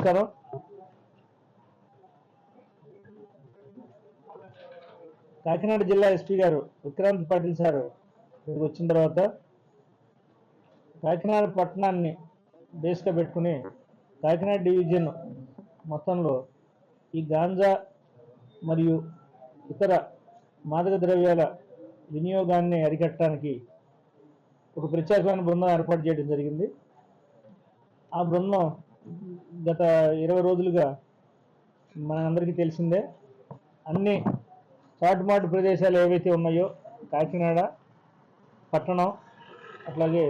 నమస్కారం. కాకినాడ జిల్లా ఎస్పీ గారు విక్రాంత్ పాటిల్ సార్ ఇక్కడికి వచ్చిన తర్వాత కాకినాడ పట్టణాన్ని బేస్గా పెట్టుకుని కాకినాడ డివిజన్ మొత్తంలో ఈ గాంజా మరియు ఇతర మాదక ద్రవ్యాల వినియోగాన్ని అరికట్టడానికి ఒక ప్రత్యేకమైన బృందం ఏర్పాటు చేయడం జరిగింది. ఆ బృందం గత ఇరవై రోజులుగా మనందరికీ తెలిసిందే అన్ని చాటుమాటు ప్రదేశాలు ఏవైతే ఉన్నాయో కాకినాడ పట్టణం అట్లాగే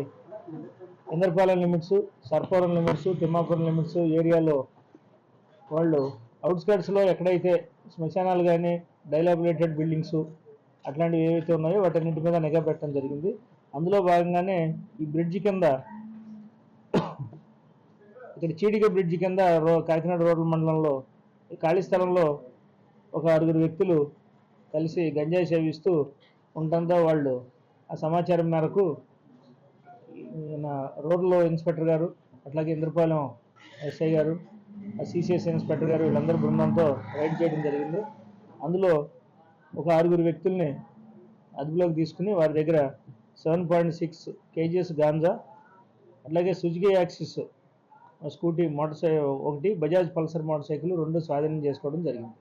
Indrapalem limits Sarpavaram limits Timmapuram limits ఏరియాలో వాళ్ళు అవుట్స్కట్స్లో ఎక్కడైతే శ్మశానాలు కానీ డైలాబులేటెడ్ బిల్డింగ్స్ అట్లాంటివి ఏవైతే ఉన్నాయో వాటన్నింటి మీద నిఘా పెట్టడం జరిగింది. అందులో భాగంగానే ఈ బ్రిడ్జి కింద ఇక్కడ చీడిగ బ్రిడ్జి కింద రో కాకినాడ రోడ్ల మండలంలో ఈ ఖాళీ స్థలంలో ఒక ఆరుగురు వ్యక్తులు కలిసి గంజాయి సేవిస్తూ ఉండటంతో వాళ్ళు ఆ సమాచారం మేరకు ఈయన రోడ్లో ఇన్స్పెక్టర్ గారు అట్లాగే ఇంద్రపాలెం ఎస్ఐ గారు ఆ సిసిఎస్ ఇన్స్పెక్టర్ గారు వీళ్ళందరూ బృందంతో రైడ్ చేయడం జరిగింది. అందులో ఒక ఆరుగురు వ్యక్తుల్ని అదుపులోకి తీసుకుని వారి దగ్గర seven point six kgs ganja అట్లాగే సుజుకి యాక్సిస్ స్కూటీ మోటార్ సై ఒకటి బజాజ్ పల్సర్ మోటార్ సైకిల్ రెండు స్వాధీనం చేసుకోవడం జరిగింది.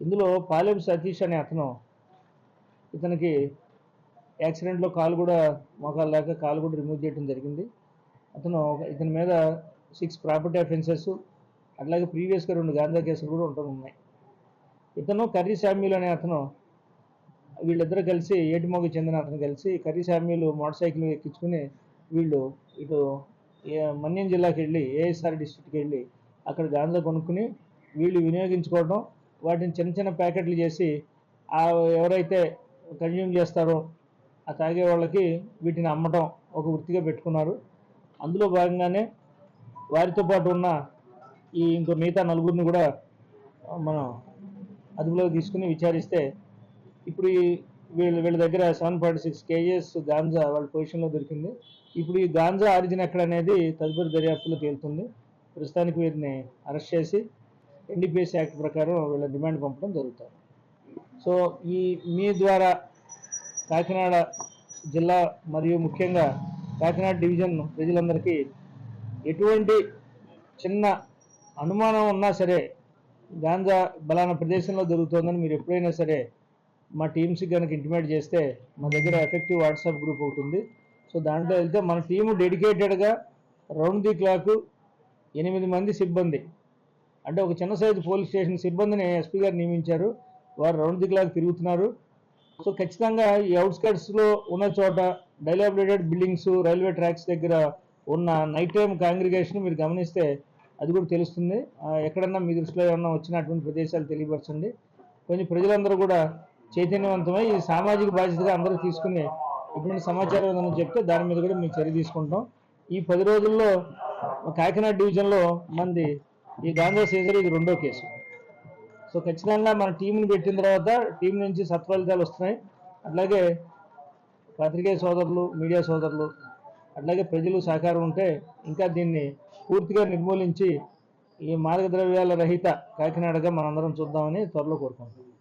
ఇందులో పాలెం సతీష్ అనే అతను ఇతనికి యాక్సిడెంట్లో కాలు కూడా మోకాలు లేక కాలు కూడా రిమూవ్ చేయడం జరిగింది. అతను ఇతని మీద సిక్స్ ప్రాపర్టీ అఫెన్సెస్ అట్లాగే ప్రీవియస్గా రెండు గాంధా కేసులు కూడా ఉంటూ ఉన్నాయి. ఇతను కర్రీ శామ్యుల్ అనే అతను వీళ్ళిద్దరు కలిసి ఏటిమోగి చెందిన అతను కలిసి కర్రీ శామ్యులు మోటార్ సైకిల్ ఎక్కించుకుని వీళ్ళు ఇటు మన్యం జిల్లాకి వెళ్ళి ఏఎస్ఆర్ డిస్ట్రిక్ట్కి వెళ్ళి అక్కడ గాంజా కొనుక్కుని వీళ్ళు వినియోగించుకోవడం వాటిని చిన్న చిన్న ప్యాకెట్లు చేసి ఆ ఎవరైతే కన్జ్యూమ్ చేస్తారో ఆ తాగే వాళ్ళకి వీటిని అమ్మటం ఒక వృత్తిగా పెట్టుకున్నారు. అందులో భాగంగానే వారితో పాటు ఉన్న ఈ ఇంకో మిగతా నలుగురిని కూడా మనం అదుపులోకి తీసుకుని విచారిస్తే ఇప్పుడు ఈ వీళ్ళ వీళ్ళ దగ్గర seven point six kgs ganja వాళ్ళ పొజిషన్లో దొరికింది. ఇప్పుడు ఈ గాంజా ఆరిజిన్ ఎక్కడ అనేది తదుపరి దర్యాప్తులో తేలుతుంది. ప్రస్తుతానికి వీరిని అరెస్ట్ చేసి ఎన్డీపీఎస్ యాక్ట్ ప్రకారం వీళ్ళ డిమాండ్ పంపడం జరుగుతుంది. సో ఈ మీ ద్వారా కాకినాడ జిల్లా మరియు ముఖ్యంగా కాకినాడ డివిజన్ ప్రజలందరికీ ఎటువంటి చిన్న అనుమానం ఉన్నా సరే గాంజా బలానా ప్రదేశంలో దొరుకుతోందని మీరు ఎప్పుడైనా సరే మా టీమ్స్కి కనుక ఇంటిమేట్ చేస్తే మా దగ్గర ఎఫెక్టివ్ వాట్సాప్ గ్రూప్ ఒకటి ఉంది. సో దాంట్లో వెళ్తే మన టీము డెడికేటెడ్గా రౌండ్ ది క్లాక్ ఎనిమిది మంది సిబ్బంది. అంటే ఒక చిన్న సైజు పోలీస్ స్టేషన్ సిబ్బందిని ఎస్పీ గారు నియమించారు. వారు రౌండ్ ది క్లాక్ తిరుగుతున్నారు. సో ఖచ్చితంగా ఈ అవుట్స్కట్స్లో ఉన్న చోట డైలాబిలేటెడ్ బిల్డింగ్స్ రైల్వే ట్రాక్స్ దగ్గర ఉన్న నైట్ టైం కాంగ్రిగేషన్ మీరు గమనిస్తే అది కూడా తెలుస్తుంది. ఎక్కడన్నా మీ దృష్టిలో ఏమన్నా వచ్చినటువంటి ప్రదేశాలు తెలియపరచండి. కొంచెం ప్రజలందరూ కూడా చైతన్యవంతమై ఈ సామాజిక బాధ్యతగా అందరూ తీసుకుని ఇటువంటి సమాచారం ఏదైనా చెప్తే దాని మీద కూడా మేము చర్య తీసుకుంటాం. ఈ పది రోజుల్లో కాకినాడ డివిజన్లో మంది ఈ గాంధీ సీజర్ ఇది రెండో కేసు. సో ఖచ్చితంగా మన టీంని పెట్టిన తర్వాత టీం నుంచి సత్ఫలితాలు వస్తున్నాయి. అట్లాగే పత్రికే సోదరులు మీడియా సోదరులు అట్లాగే ప్రజలు సహకారం ఉంటే ఇంకా దీన్ని పూర్తిగా నిర్మూలించి ఈ మార్గద్రవ్యాల రహిత కాకినాడగా మనందరం చూద్దామని త్వరలో కోరుకుంటున్నాం.